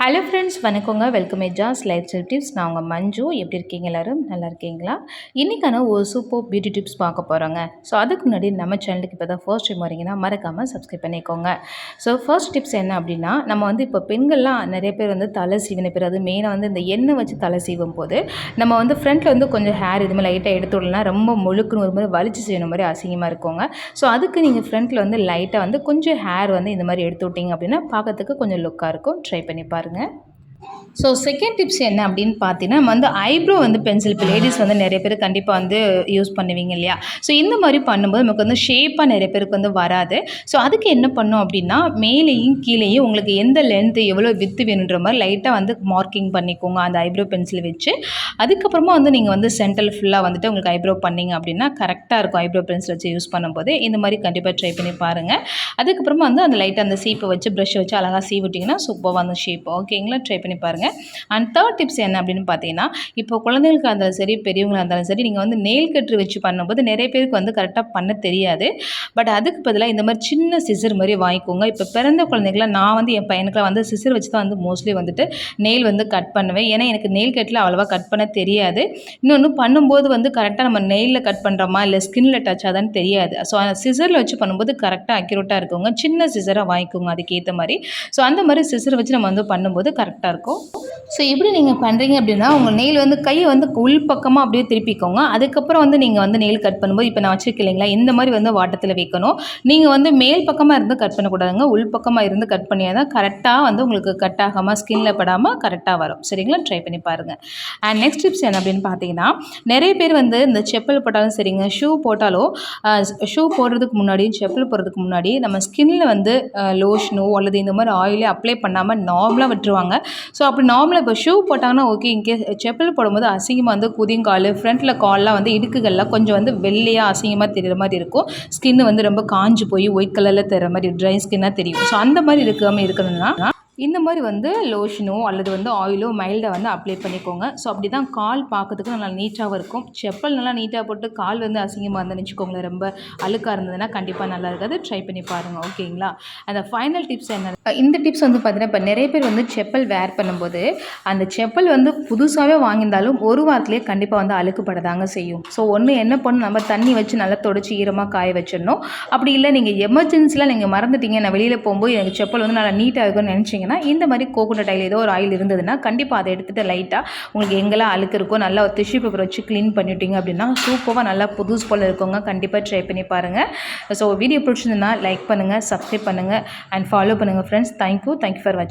Hello friends வணக்கங்க. Welcome ஜாஸ் life style tips நான் உங்கள் மஞ்சு. எப்படி இருக்கீங்க எல்லோரும்? நல்லா இருக்கீங்களா? இன்றைக்கான ஒரு சூப்பர் பியூட்டி டிப்ஸ் பார்க்க போகிறோங்க ஸோ அதுக்கு முன்னாடி நம்ம சேனலுக்கு இப்போ தான் ஃபர்ஸ்ட் டைம் வரீங்கன்னா மறக்காமல் சப்ஸ்கிரைப் பண்ணிக்கோங்க. ஸோ ஃபர்ஸ்ட் டிப்ஸ் என்ன அப்படின்னா நம்ம வந்து இப்போ பெண்கள்லாம் நிறைய பேர் வந்து தலை சீவின பேர் அது மெயினாக வந்து இந்த எண்ணெய் வச்சு தலை சீவும் போது நம்ம வந்து ஃப்ரண்ட்டில் வந்து கொஞ்சம் ஹேர் இது மாதிரி லைட்டாக எடுத்து விடலாம் ரொம்ப முழுக்குன்னு ஒரு மாதிரி வலிச்சு செய்யணும் மாதிரி அசிங்கமாக இருக்குங்க. ஸோ அதுக்கு நீங்கள் ஃப்ரண்ட்டில் வந்து லைட்டாக வந்து கொஞ்சம் ஹேர் வந்து இந்த மாதிரி எடுத்து விட்டிங்க அப்படின்னா பார்க்கறதுக்கு கொஞ்சம் லுக்காக இருக்கும். ட்ரை பண்ணி பாருங்கள் kararını ஸோ செகண்ட் டிப்ஸ் என்ன அப்படின்னு பார்த்தீங்கன்னா நம்ம வந்து ஐப்ரோ வந்து பென்சில் இப்போ லேடிஸ் வந்து நிறைய பேர் கண்டிப்பாக வந்து யூஸ் பண்ணுவீங்க இல்லையா? ஸோ இந்த மாதிரி பண்ணும்போது நமக்கு வந்து ஷேப்பாக நிறைய பேருக்கு வந்து வராது. ஸோ அதுக்கு என்ன பண்ணோம் அப்படின்னா மேலேயும் கீழேயும் உங்களுக்கு எந்த லென்த்து எவ்வளோ வித்து வேணுன்ற மாதிரி லைட்டாக வந்து மார்க்கிங் பண்ணிக்கோங்க அந்த ஐப்ரோ பென்சில் வச்சு. அதுக்கப்புறமா வந்து நீங்கள் வந்து சென்டர் ஃபுல்லாக வந்துட்டு உங்களுக்கு ஐப்ரோ பண்ணிங்க அப்படின்னா கரெக்டாக இருக்கும் ஐப்ரோ பென்சில் வச்சு யூஸ் பண்ணும்போது. இந்த மாதிரி கண்டிப்பாக ட்ரை பண்ணி பாருங்கள் அதுக்கப்புறமா வந்து அந்த லைட்டாக அந்த சீப்பை வச்சு ப்ரஷ் வச்சு அழகாக சீவிட்டிங்கன்னா சூப்பராக வந்து ஷேப் ஓகேங்களா ட்ரை பண்ணி பாருங்கள் அண்ட் தேர்ட் டிப்ஸ் என்ன அப்படின்னு பார்த்தீங்கன்னா இப்போ குழந்தைகளுக்காக இருந்தாலும் சரி பெரியவங்களாக இருந்தாலும் சரி நீங்கள் வந்து நெயில் கட்டு வச்சு பண்ணும்போது நிறைய பேருக்கு வந்து கரெக்டாக பண்ண தெரியாது. பட் அதுக்கு பதிலாக இந்த மாதிரி சின்ன சிசர் மாதிரி வாங்கிக்கோங்க. இப்போ பிறந்த குழந்தைங்கள நான் வந்து என் பையனுக்குலாம் வந்து சிசர் வச்சு தான் வந்து மோஸ்ட்லி வந்துட்டு நெயில் வந்து கட் பண்ணுவேன். ஏன்னா எனக்கு நெயில் கட்டில் அவ்வளோவா கட் பண்ண தெரியாது. இன்னொன்று பண்ணும்போது வந்து கரெக்டாக நம்ம நெயிலில் கட் பண்ணுறோமா இல்லை ஸ்கின்னில் டச் ஆதான்னு தெரியாது. ஸோ அந்த சிசரில் வச்சு பண்ணும்போது கரெக்டாக அக்யூரேட்டாக இருக்குங்க. சின்ன சிசராக வாங்கிக்கோங்க அதுக்கேற்ற மாதிரி. ஸோ அந்த மாதிரி சிசர் வச்சு நம்ம வந்து பண்ணும்போது கரெக்டாக இருக்கும் ஸோ எப்படி நீங்கள் பண்ணுறீங்க அப்படின்னா உங்கள் நெயில் வந்து கையை வந்து உள் பக்கமாக அப்படியே திருப்பிக்கோங்க. அதுக்கப்புறம் வந்து நீங்கள் வந்து நெயில் கட் பண்ணும்போது இப்போ நான் வச்சுருக்கேன் இல்லைங்களா இந்த மாதிரி வந்து வாட்டத்தில் வைக்கணும். நீங்கள் வந்து மேல் பக்கமாக இருந்து கட் பண்ணக்கூடாதுங்க. உள் பக்கமாக இருந்து கட் பண்ணியாக தான் கரெக்டாக வந்து உங்களுக்கு கட் ஆகாமல் ஸ்கின்ல படாமல் கரெக்டாக வரும். சரிங்களா? ட்ரை பண்ணி பாருங்கள் அண்ட் நெக்ஸ்ட் டிப்ஸ் என்ன அப்படின்னு பார்த்தீங்கன்னா நிறைய பேர் வந்து இந்த செப்பல் போட்டாலும் சரிங்க ஷூ போட்டாலோ ஷூ போடுறதுக்கு முன்னாடியும் செப்பல் போடுறதுக்கு முன்னாடி நம்ம ஸ்கின்ல வந்து லோஷனோ அல்லது இந்த மாதிரி ஆயிலே அப்ளை பண்ணாமல் நார்மலாக விட்டுருவாங்க. ஸோ அப்படி நார்மலாக இப்போ ஷூ போட்டாங்கன்னா ஓகே இன்கேஸ் செப்பல் போடும்போது அசிங்கமாக வந்து குதிங்கால் ஃப்ரண்ட்டில் கால்லாம் வந்து இடுக்குகள்லாம் கொஞ்சம் வந்து வெள்ளையாக அசிங்கமாக தெரிகிற மாதிரி இருக்கும். ஸ்கின் வந்து ரொம்ப காஞ்சு போய் ஒயிட் கலரில் தெரிகிற மாதிரி ட்ரை ஸ்கின்னாக தெரியும். ஸோ அந்த மாதிரி இருக்காமல் இருக்கணும்னா இந்த மாதிரி வந்து லோஷனோ அல்லது வந்து ஆயிலோ மைல்டாக வந்து அப்ளை பண்ணிக்கோங்க. ஸோ அப்படி தான் கால் பார்க்கறதுக்கு நல்லா நீட்டாகவும் இருக்கும். செப்பல் நல்லா நீட்டாக போட்டு கால் வந்து அசிங்கமாக இருந்தால் வச்சுக்கோங்களேன் ரொம்ப அழுக்காக இருந்ததுன்னா கண்டிப்பாக நல்லா இருக்காது. ட்ரை பண்ணி பாருங்கள் ஓகேங்களா அந்த ஃபைனல் டிப்ஸ் என்ன? இந்த டிப்ஸ் வந்து பார்த்தீங்கன்னா இப்போ நிறைய பேர் வந்து செப்பல் வேர் பண்ணும்போது அந்த செப்பல் வந்து புதுசாகவே வாங்கியிருந்தாலும் ஒரு வாரத்துலேயே கண்டிப்பாக வந்து அழுக்குப்படதாங்க செய்யும். ஸோ ஒன்று என்ன பண்ணணும் நம்ம தண்ணி வச்சு நல்லா தொடச்சி ஈரமாக காய வச்சிடணும். அப்படி இல்லை நீங்கள் எமர்ஜென்சியில் நீங்கள் மறந்துட்டீங்க நான் வெளியில் போகும்போது எனக்கு செப்பல் வந்து நல்லா நீட்டாக இருக்கும்னு பார்த்தீங்கன்னா இந்த மாதிரி கோகோனட் ஆயில் ஏதோ ஒரு ஆயில் இருந்ததுன்னா கண்டிப்பாக அதை எடுத்துகிட்டு லைட்டாக உங்களுக்கு எங்கெல்லாம் அழுக்கு இருக்கோ நல்லா ஒரு டிஷ்யூ பேப்பர் வச்சு க்ளீன் பண்ணிட்டீங்க அப்படின்னா சூப்பராக நல்லா புதுசு போல் இருக்கவங்க கண்டிப்பாக ட்ரை பண்ணி பாருங்கள் ஸோ வீடியோ பிடிச்சிருந்ததுன்னா லைக் பண்ணுங்கள் சப்ஸ்கிரைப் பண்ணுங்கள் அண்ட் ஃபாலோ பண்ணுங்கள் friends thank you thank you for வாட்சிங்